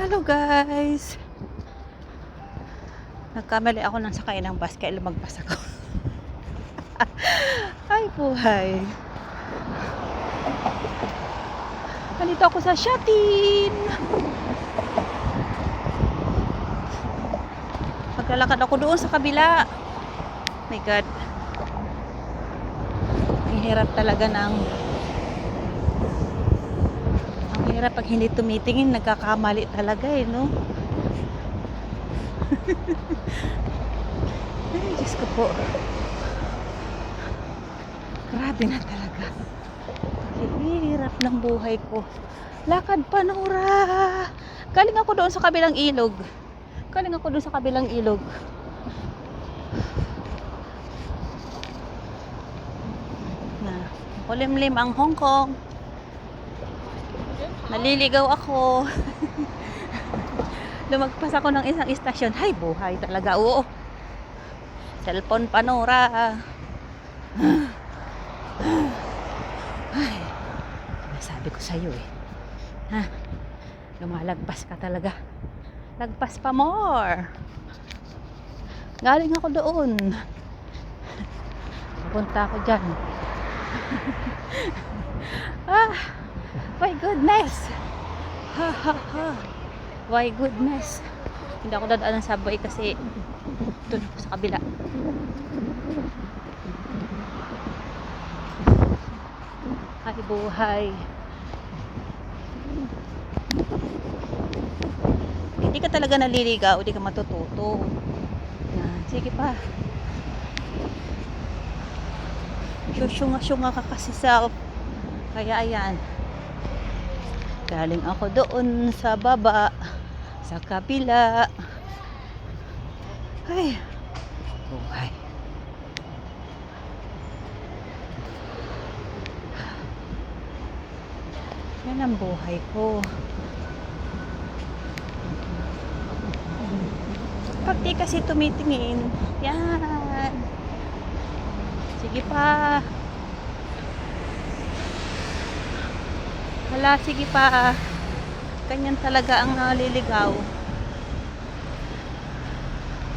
Hello guys! Nagkamali ako ng sakay ng bus kaya lumagpas ako. Ay buhay! Nandito ako sa Shatin! Maglalakad ako doon sa kabila. My God. Ang hirap talaga ng hirap pag hindi tumitingin, nagkakamali talaga eh, no? Ay, Diyos ko po. Grabe na talaga. Hirap ng buhay ko. Lakad pa, Nora! Galing ako doon sa kabilang ilog. Galing ako doon sa kabilang ilog. Na, kulimlim ang Hong Kong. Naliligaw ako. Lumagpas ako ng isang istasyon. Hay, buhay talaga. Oo. Cellphone panora. Ay, sabi ko sa'yo eh. Ha? Lumalagpas ka talaga. Lagpas pa more. Galing ako doon. Punta ako dyan. ah, my goodness. Ha ha ha. My goodness. Hindi ako dadaan ng subway kasi doon ako sa kabila. Ay buhay. Hindi ka talaga naliligaw, hindi ka matututo. Yan. Sige pa. Syunga-syunga ka kasi sa kaya ayan. Galing ako doon sa baba, sa kabila. Ay, buhay. Yan ang buhay ko. Pag kasi tumitingin, yan. Sige pa. Hala, sige pa. Ganyan talaga ang naliligaw.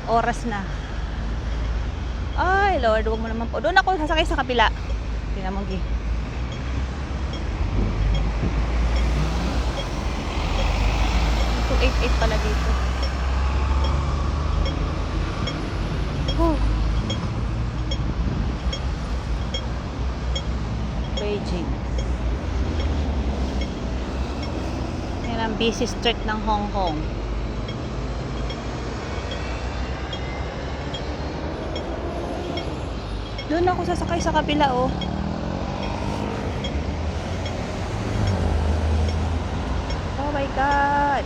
Oras na. Ay, Lord, huwag mo naman po. Doon ako sasakay sa kapila. Tingnan mo, Gi. Ito, 8-8 pala dito. Oh. Beijing. Yan ang busy street ng Hong Kong. Doon ako sasakay sa kabila, oh. Oh my God!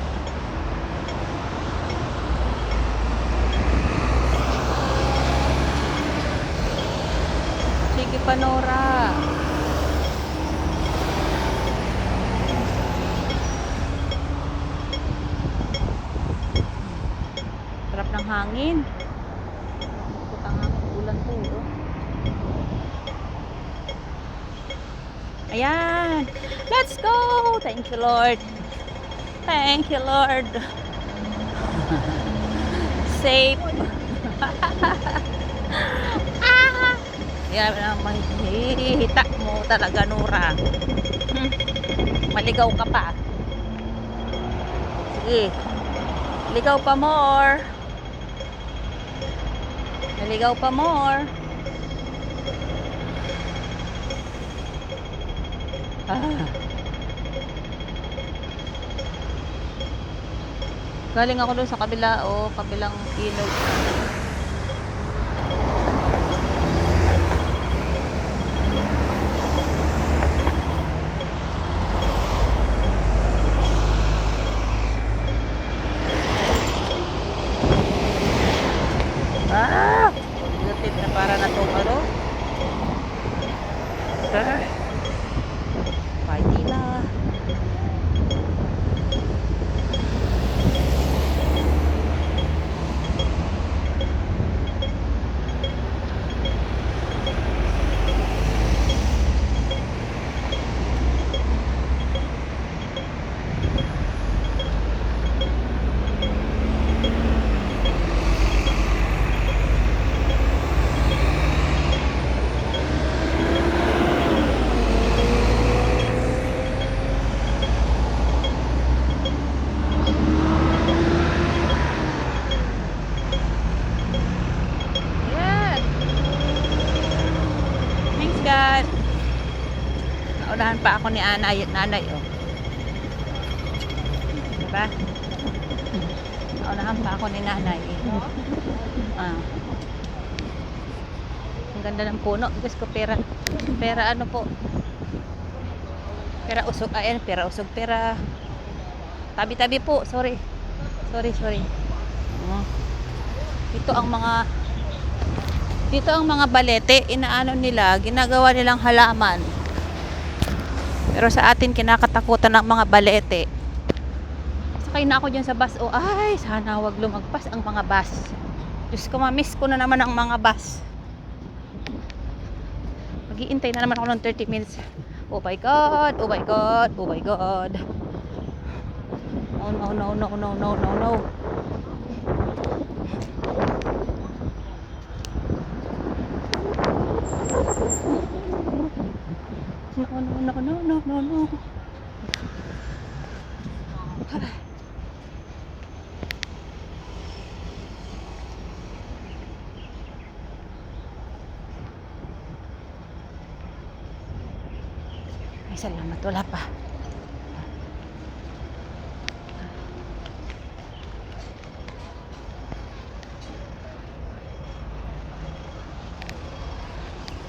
Sige pa, Nora. Sarap ng hangin. Putang hangin, ulan po. Ayan. Let's go! Thank you, Lord. Thank you, Lord. Safe. ah! Yan ang mahihita mo talaga, Nora. Hmm. Maligaw ka pa. Sige. Ligaw pa more. Naligaw pa more. Ah. Galing ako doon sa kabila o kabilang ilog. Ah! Lutid na para na itong ano. Ah. Paitila. Ako ni Anay, nanay, oh. Diba? Naunahan pa ako ni nanay. Ah. Ang ganda ng puno. Diyos ko, pera. Pera ano po? Pera usog. Ayan, pera usog. Pera. Tabi-tabi po. Sorry. Sorry, sorry. Oh. Ito ang mga dito ang mga balete, inaano nila, ginagawa nilang halaman. Pero sa atin, kinakatakutan ng mga balete. Sakay na ako dyan sa bus. Oh, ay, sana wag lumagpas ang mga bus. Diyos ko, mamiss ko na naman ang mga bus. Maghihintay na naman ako ng 30 minutes. Oh my God, oh my God, oh my God. Oh no, no, no, no, no, no, no. No, no, no, no, no. Tara. Ay, salamat. Wala pa.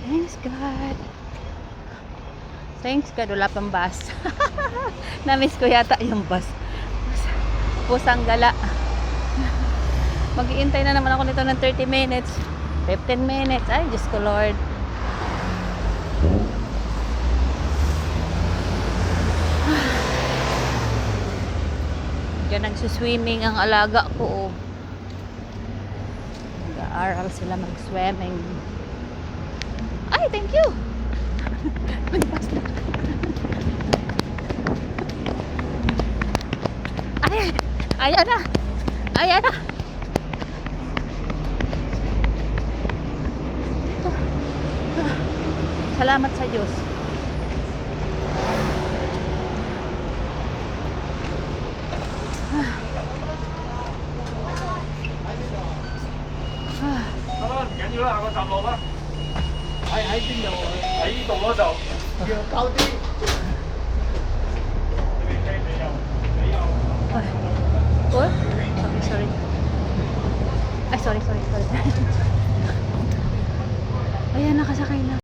Thanks, God. Thanks God, wala pang bus. Namiss ko yata yung bus. Pusang gala. Mag-iintay na naman ako nito ng 30 minutes. 15 minutes. Ay, Diyos ko Lord. Diyan nagsuswimming ang alaga ko. Oh. Nag-aaral sila mag-swimming. Ay, thank you! Ay, ayan na. Ayan na. Salamat sa Diyos. 喺喺边度？喺呢度嗰度。要高啲。你你你又你又。 ay. Uy, sorry, sorry. Ay, sorry, sorry, sorry. Ayan, nakasakay na.